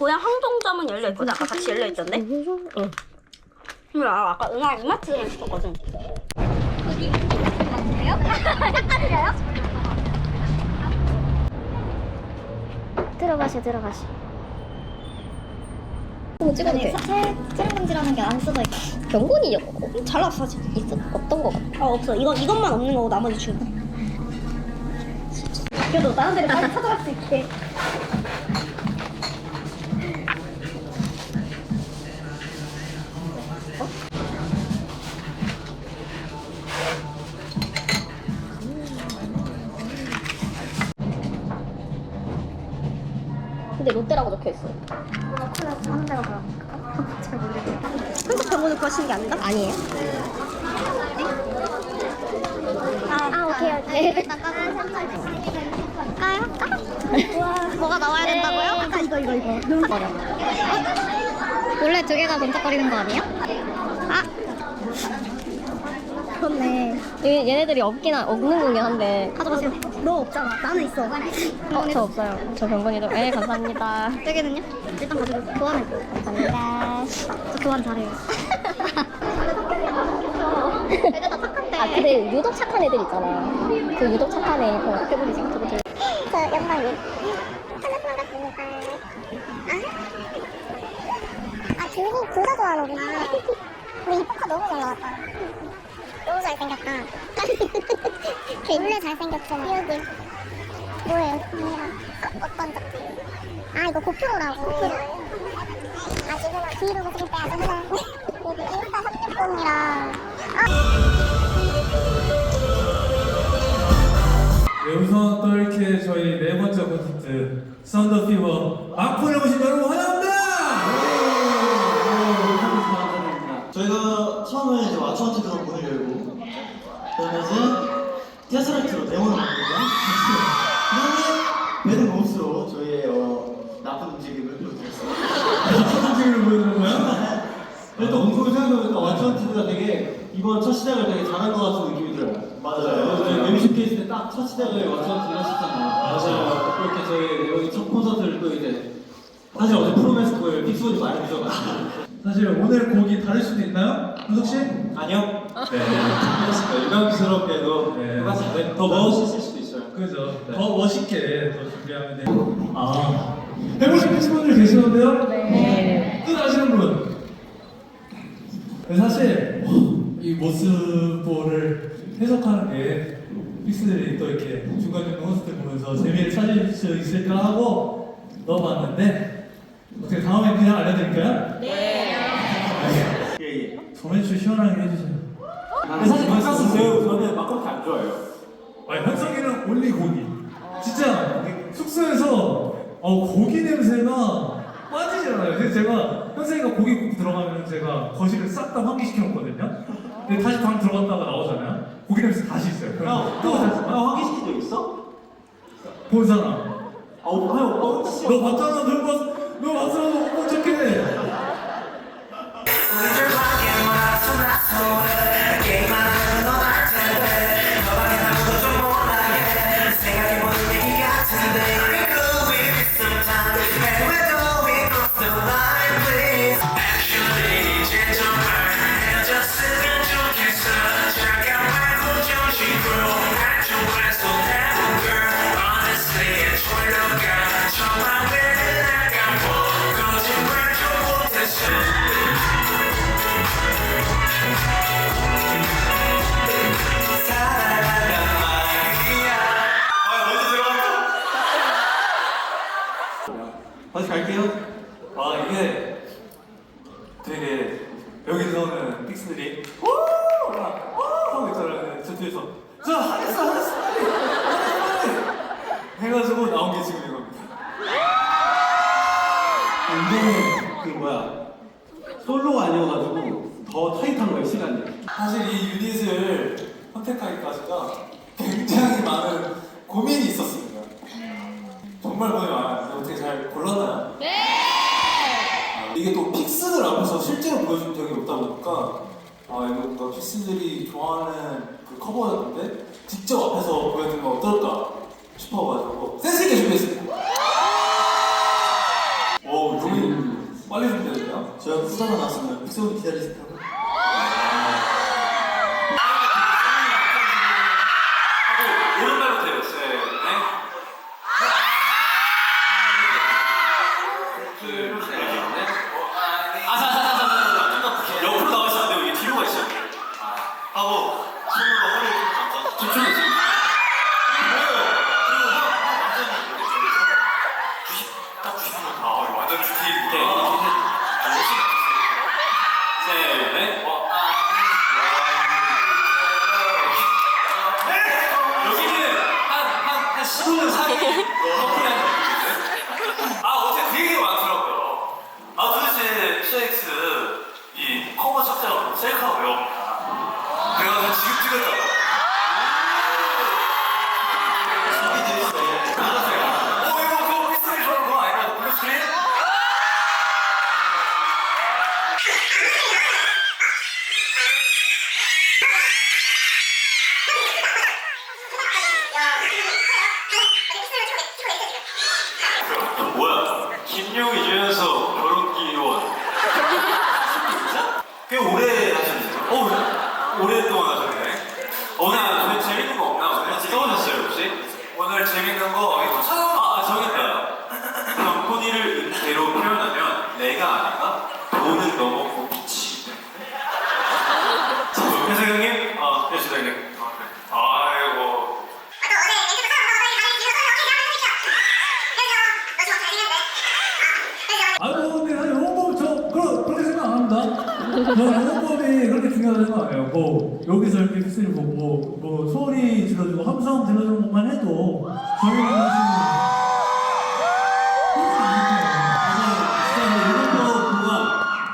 고향 항동점은 열려 있거든. 아까 같이 열려 있던데. 응. 근데 나 아까 응아 이마트를 시켰거든. 들어가시 들어가시 뭐? 체, 체력금지라는 게 안 써져 있고 병곤이 어, 잘 나왔어 사진 있어 어떤 거 같아? 아 없어. 이건 이것만 없는 거고 나머지 줄. 그래도 다른 데를 빨리 찾아갈 수 있게. 아니에요? 아, 오케이, 오케이. 일단 까요? 까요? 뭐가 나와야 된다고요? 아 이거 이거 이거. 어려 원래 두 개가 번쩍거리는 거 아니에요? 아! 그렇네. 얘- 얘네들이 없긴 한, 없는 거긴 한데 가져가세요. 너 없잖아. 나는 있어. 어, 저 없어요 저 병곤이도 네 감사합니다 세 개는요? 일단 가지고 교환해. 감사합니다 저 교환 잘해요. 애들 다 착한데. 아 근데 유독 착한 애들 있잖아 그 유독 착한 애 그거 해보리지 저거 들저 영광님. 하나만 같습니다. 아? 아, 둘이 둘다 좋아하는구나. 근데 이 포카 너무 잘 나왔다. 너무 잘생겼다. 원래 잘생겼잖아. 여기. 뭐예요? 어, 어떤 적? 아, 이거 고프로라고. 고프로. 아, 지금 뒤로 때 아주 그냥 여기 인스타 삽입본이랑 아, 네, 우선 또 이렇게 저희 네 번째 콘서트 사운드 피버 악플에 오신 여러분 그래도 엉큼을 생각해보니까 왓츠원트가 되게 이번 첫 시작을 되게 잘한 것 같은 느낌이 들어요. 맞아요. 저희 멤버십 케이스 때딱 첫 시작을 왓츠원트를 했었잖아요. 맞아요. 그렇게 저희 여기 첫 콘서트를 또 이제 사실 어제 프로메스코에 픽스보드 많이 주셔가지고 사실 오늘 곡이 다를 수도 있나요? 현석 씨? 아니요. 네. 유명스럽게도 네. 똑같이 더더 멋있을 수도 있어요. 그죠. 더 멋있게 더 준비하면 돼요. 아. 해보신 팬분들 계시는데요? 네. 뜻 아시는 분? 네, 사실 이 모습을 해석하는 게 픽스들이 또 이렇게 중간중간 콘서트 보면서 재미를 찾을 수 있을까 하고 넣어봤는데 어떻게 다음에 그냥 알려드릴까요? 네. 예, 예. 저맨추 시원하게 해주세요. 근데 사실 바카스 제우 저는 막 그렇게 안 좋아해요. 아니 현석이는 올리 고기. 진짜 숙소에서 어 고기 냄새가 빠지잖아요. 그래서 제가 현석이가 고기 굽고 들어가면 제가 거실을 싹 다 환기시켜 놓거든요. 근데 다시 방 들어갔다가 나오잖아요. 고기 냄새 다시 있어요. 형, 또형 환기시킨 적 있어? 본 사람. 아, 형, 어, 씨. 너 봤잖아. 너 봤. 너 봤어. 척해. 이게 또 픽스들 앞에서 실제로 보여준 적이 없다 보니까 아 이거 뭔가 픽스들이 좋아하는 그 커버였는데 직접 앞에서 보여주면 어떨까 싶어가지고 센스 있게 준비했습니다. 오, 고민 빨리 준비해주세요. 저희가 후사가 나왔습니다. 후사가 기다리실 텐데. 손으로 감싸. 집중해, 지금. 뭐예요? 그리고 형, 형 완전히 이렇게 줄여서 90, 딱 90분. 아, 완전 주티 이렇게. 이렇게 해. 아, 열심히. 셋, 넷. 어, 아, 여기는 한, 한, 한 15년 사이 커플하는 아, 어제 되게 많더라고요. 아, 도대체 CX 이 커버 착장으로 셀카가 왜 없냐. 그래가지고 지금 찍었다고. 어, 이거 그거 피스리 좋아하는 거 아니야? 블루스크린? 뭐야? 김용 이주연서 결혼기원. 진짜? 꽤 오래 하셨네요. 어, 오랫동안 하셨네. 오늘 오늘 재밌는 거 없나? 오늘 떠오셨어요 혹시? 오늘 재밌는 거 이거 찾아. 아, 아 정했다. 경포니를 은대로 표현하면 내가 아니라 돈은 넘었고 빛이. 회사 형님, 아, 네, 주장님. 아, 그래. 아이고. 아이고 내가 영어법 저 그러, 그렇게 생각 안 합니다. 저 영어법이 그렇게 중요하다고 생각 안 해요. 뭐 여기서 이렇게 피스를 보고 뭐 소리 들려주고 함성 들려주는 것만 해도 이런 거 보면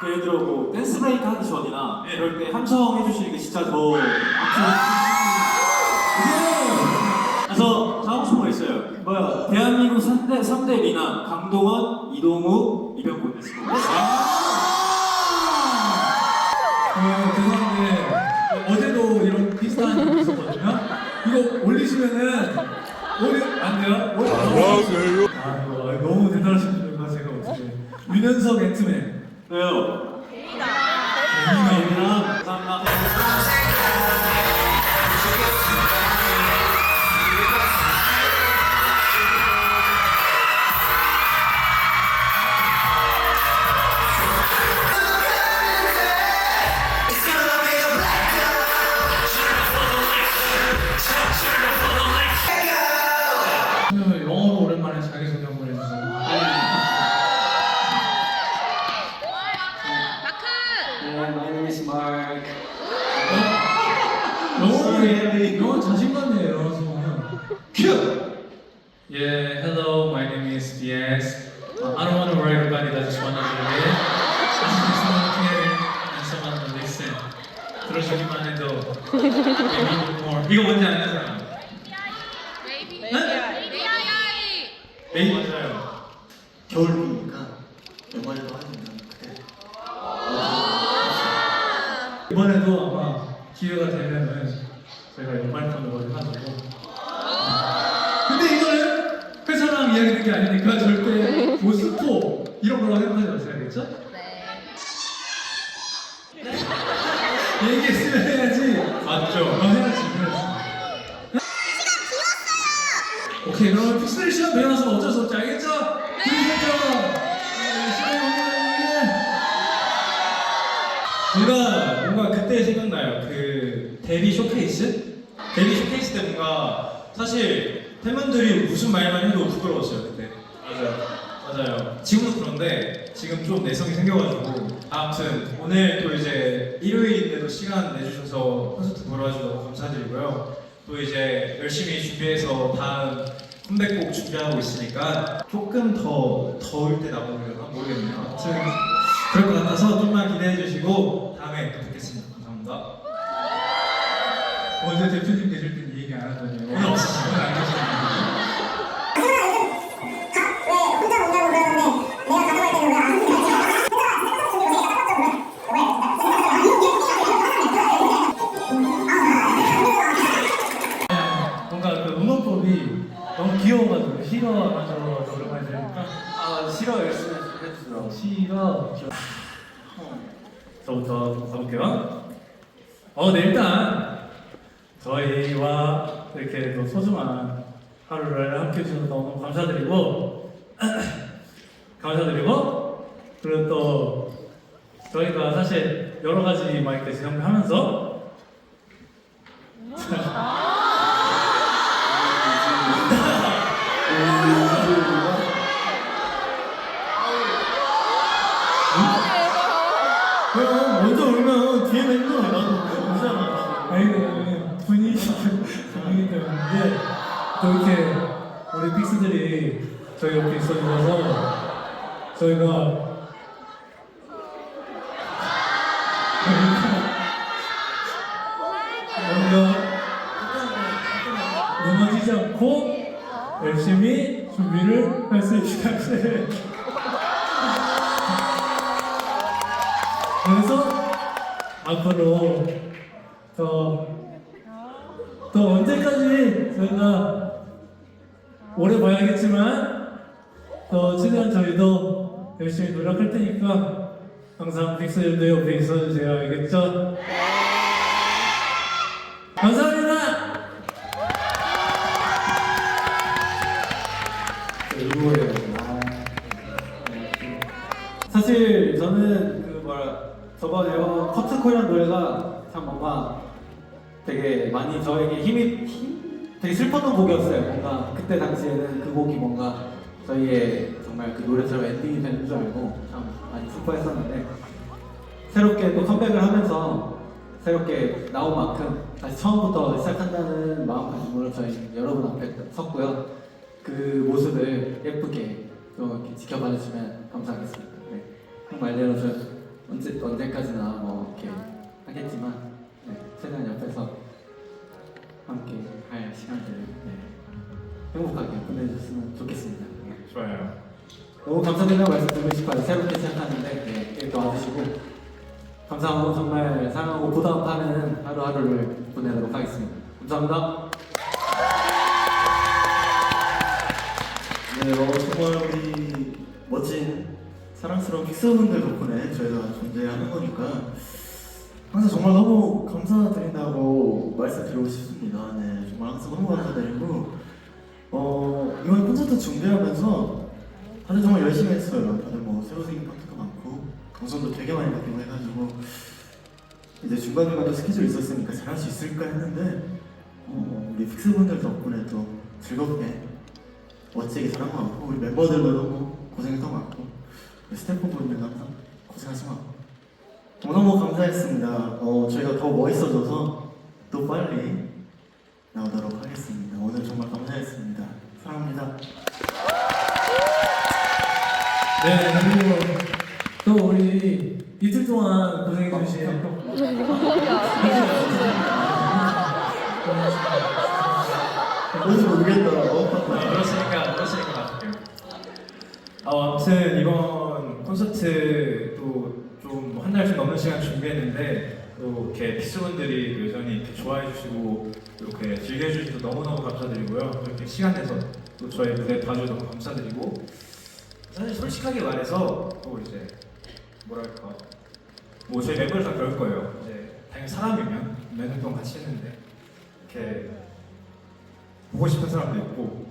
그 예를 들어 뭐 댄스 브레이크 하기 전이나 이럴 때 함성 해주시는 게 진짜 더 그래서 하고 싶은 거 있어요. 뭐야? 대한민국 3대 3대 미남 강동원, 이동우, 이병곤 됐습니다. 어, 죄송한데 어제도 이런 비슷한 일이 있었거든요. 이거 올리시면은 올리 안 돼요? 올리 아 이거 너무 대단하신 분들과 제가 어떻게 윤현석 앤트맨 왜요? 재미나 감사합니다. 메이 맞아요. 겨울이니까 연말에도 하니까 그때. 이번에도 아마 기회가 되면은 저희가 연말편으로 해가지고 근데 이거는 회사랑 이야기하는 게 아니니까 절대 보스포 이런 걸로 생각하지 마세요 알겠죠? 네 얘기했으면 해야지 맞죠? 어, 해야지 해야지 오케이 그러면 픽셀 시험 배워서 어쩔 수 없지 알겠죠? 들으셨죠? 네, 시간이 없는 뭔가 뭔가 그때 생각나요. 그 데뷔 쇼케이스? 데뷔 쇼케이스 때 뭔가 사실 팬분들이 무슨 말만 해도 부끄러웠어요 그때. 맞아요. 맞아요. 지금도 그런데 지금 좀 내성이 생겨가지고 아무튼 오늘 또 이제 일요일인데도 시간 내주셔서 콘서트 보러 와주셔서 너무 감사드리고요. 또 이제 열심히 준비해서 다음 컴백곡 준비하고 있으니까 조금 더 더울 때 나오려나 모르겠네요. 아무튼 그럴 것 같아서 좀만 기대해 주시고 다음에 또 뵙겠습니다. 감사합니다. 어제 대표님 계실 때 얘기 안 하더니 오늘. 오늘 안 계시네요 하루를 함께 해주셔서 너무 감사드리고 감사드리고 그리고 또 저희가 사실 여러 가지 막 이렇게 진행하면서 픽스들이 저희 옆에 있어 주셔서 저희가 뭔가 무너지지 않고 열심히 준비를 할 수 있게 할 그래서 앞으로 더, 또 언제까지 저희가 오래 봐야겠지만 더 최대한 저희도 열심히 노력할 테니까 항상 픽스들도 옆에 있어주세요 알겠죠? 감사합니다! 네. 사실 저는 그 뭐라 저번 앨범 커트콜이라는 노래가 참 뭔가 되게 많이 저에게 힘이 힘? 되게 슬펐던 곡이었어요. 뭔가 그때 당시에는 그 곡이 뭔가 저희의 정말 그 노래처럼 엔딩이 되는 줄 알고 참 많이 슬퍼했었는데 새롭게 또 컴백을 하면서 새롭게 나온 만큼 다시 처음부터 시작한다는 마음가짐으로 저희 여러분 앞에 섰고요. 그 모습을 예쁘게 또 이렇게 지켜봐 주시면 감사하겠습니다. 네. 형 말대로 저 언제 언제까지나 뭐 이렇게 보내줬으면 좋겠습니다. 네. 좋아요. 너무 감사드린다고 말씀드리고 싶어요. 새롭게 시작하는데 네, 이렇게 와주시고 감사하고 정말 사랑하고 보답하는 하루하루를 보내도록 하겠습니다. 감사합니다. 네, 어, 정말 우리 멋진 사랑스러운 픽스분들 덕분에 저희가 존재하는 거니까 항상 정말 너무 감사드린다고 말씀드리고 싶습니다. 네, 정말 항상 너무 감사드리고 어, 콘서트 준비하면서 다들 정말 열심히 했어요. 다들 뭐 새로 생긴 파트가 많고 동선도 되게 많이 바뀌고 해가지고 이제 중간중간에 스케줄이 있었으니까 잘할 수 있을까 했는데 어, 우리 픽스분들 덕분에 또 즐겁게 멋지게 잘한 것 같고 우리 멤버들도 너무 고생했던 것 같고 우리 스태프분들도 항상 고생하신 것 같고 너무 감사했습니다. 어, 저희가 더 멋있어져서 또 빨리 나오도록 하겠습니다. 오늘 정말 감사했습니다. 사랑합니다. 네 그리고 또 우리 이틀 동안 고생해주신 뭔지 모르겠다. 어? 그렇으니까 맞을게요. 어, 아무튼 이번 콘서트도 좀한 달쯤 넘는 시간 준비했는데 또 이렇게 피스분들이 여전히 이렇게 좋아해 주시고 이렇게 즐겨 주셔서 너무너무 감사드리고요. 또 이렇게 시간 내서 또 저희 무대 봐주셔서 너무 감사드리고 사실 솔직하게 말해서 또 이제 뭐랄까 뭐 저희 멤버들 다 그럴 거예요. 이제 당연히 사람이면 몇 년 동안 같이 했는데 이렇게 보고 싶은 사람도 있고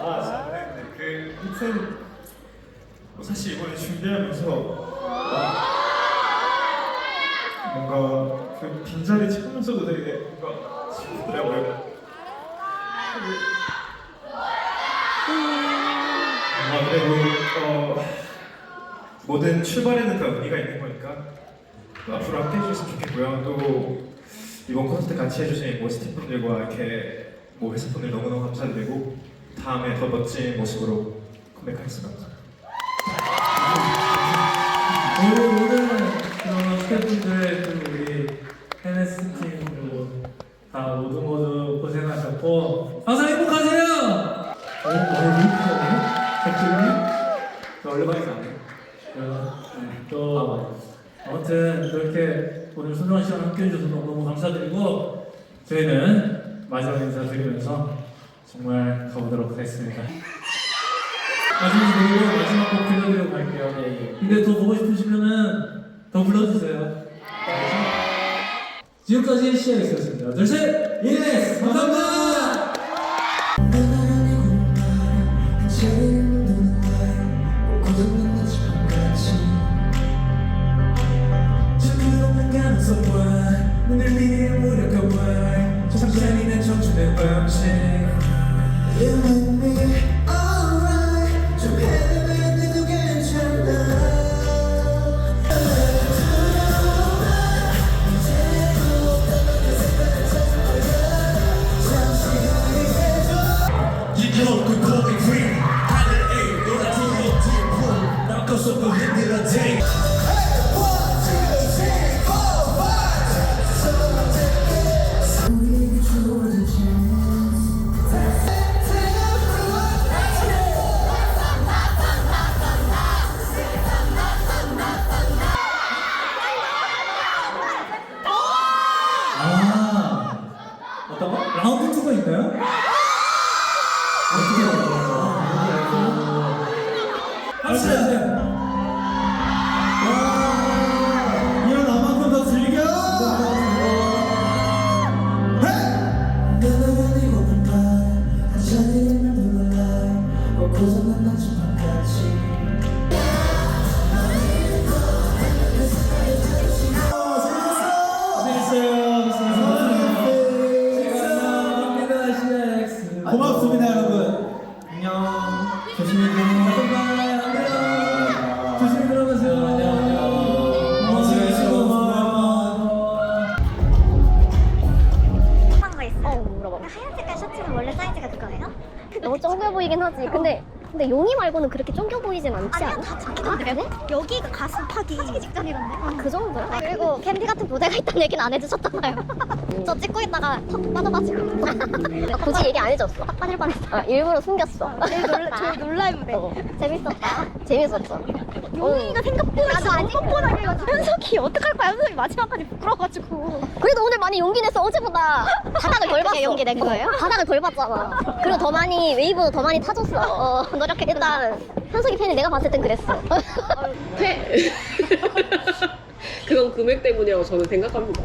아, 잘했는데 그 하여튼 뭐 사실 이번에 준비하면서 뭔가 그 빈자리 채우면서도 뭔가 슬프더라고요. 뭔가 그래도 어, 모든 출발에는 다 의미가 있는 거니까 또 앞으로 함께 해주셨으면 좋겠고요. 또 이번 콘서트 같이 해주신 모 스태프분들과 이렇게 모 회사 분들 너무너무 감사드리고 다음에 더 멋진 모습으로 컴백하겠습니다. 그리고 모든 그런 스태프분들 그리고 우리 NS 팀 그리고 다 모두 모두 고생하셨고 항상 행복하세요. 어, 왜 이렇게 하네? 백종님? 저 원래 방에서 안 해요. 네, 또 아무튼 그렇게 오늘 소중한 시간 함께 해주셔서 너무너무 감사드리고 저희는 마지막 인사 드리면서 정말 가보도록 하겠습니다. 마지막 노래 마지막 곡 들려드리고 갈게요. 근데 더 보고 싶으시면은 더 불러주세요. 지금까지 시작했습니다. 둘, 셋! 예스! 감사합니다! 하 너무 쫑겨 보이긴 하지. 근데 근데 용이 말고는 그렇게 쫑겨 보이진 않지 아니야, 않아? 다 자기던데. 아? 여기가 가슴팍이 터지기 직전이던데. 아, 그 정도야? 아, 그리고 캔디 같은 부대가 있다는 얘기는 안 해주셨잖아요. 저 찍고 있다가 턱 빠져가지고. 굳이 얘기 안 해줬어. 턱 빠질 뻔했어. 아, 일부러 숨겼어. 저희 놀라, 놀랄 무대. 어, 재밌었다. 재밌었어. 용이가 생각보다 나도 아직 뻔뻔하게 해가지고 현석이 어떡할 거야 현석이 마지막까지 부끄러워가지고 그래도 오늘 많이 용기 냈어. 어제보다 바닥을 덜 봤어. 용기 낸 거예요? 어, 바닥을 덜 봤잖아. 그리고 더 많이 웨이브 더 많이 타줬어. 어, 노력해. 일단 현석이 팬이 내가 봤을 땐 그랬어. 그건 금액 때문이라고 저는 생각합니다.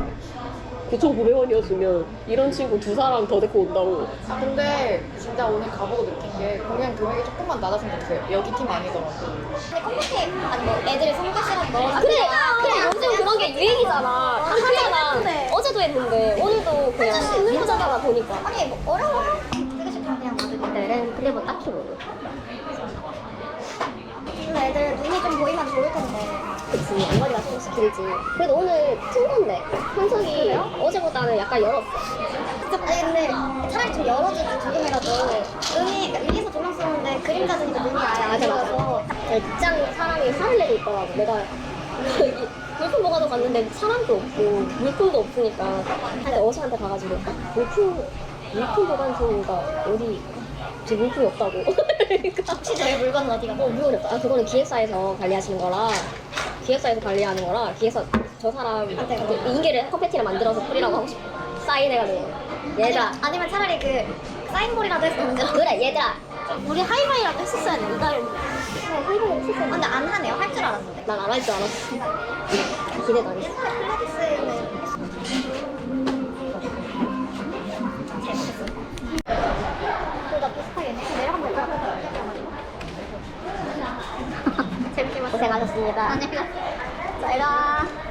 9,900원이었으면 이런 친구 두 사람 더 데리고 온다고. 근데 진짜 오늘 가보고 느낀 게 공연 금액이 조금만 낮았으면 좋겠어요. 여기 팀 아니더라도. 컴퓨터 아니 뭐 애들 손가락 넣어서 그래, 그래 요즘 그런 게 유행이잖아. 다 하잖아. 어제도 했는데 오늘도 그냥 민자잖아 보니까. 아니 뭐 어려워 되게 싫다 그냥 애들은 근데 뭐 딱히 모르. 그 애들 눈이 좀 보이면 좋을 텐데 그치 앞머리가 조금씩 길지. 그래도 오늘 현석이 어제보다는 약간 열었어. 아니 근데 차라리 좀 열어주지 조금이라도 눈이 위에서 조명 쏘는데 그림자 지니까 눈이 아예 안 맞아 맞아. 보여서 저희 극장 사람이 화를 내고 있더라고. 내가 여기 물품 보관도 갔는데 사람도 없고 물품도 없으니까 근데 어시한테 가가지고 물품 물품 보관 소가 어디 제 물품이 없다고. 그러니까 시절 물건은 어디가 어, 물어봤다. 아, 그거는 기획사에서 관리하시는 거라 기획사에서 관리하는 거라 기획사 저 사람 인계를 커피티를 만들어서 뿌리라고 하고 싶어. 사인해가지고 얘들아 아니면 차라리 그 사인볼이라도 해서 던져 그래 얘들아 우리 하이바이라도 했었어야 돼 이달은 하이브는 했었어. 근데 안 하네요 할 줄 알았는데 난 안 할 줄 알았어. 기대도 안 했어. 필라테스는 둘다 비슷하게 내려가면 될까? 재밌게 고생하셨습니다. 아니요 잘 가.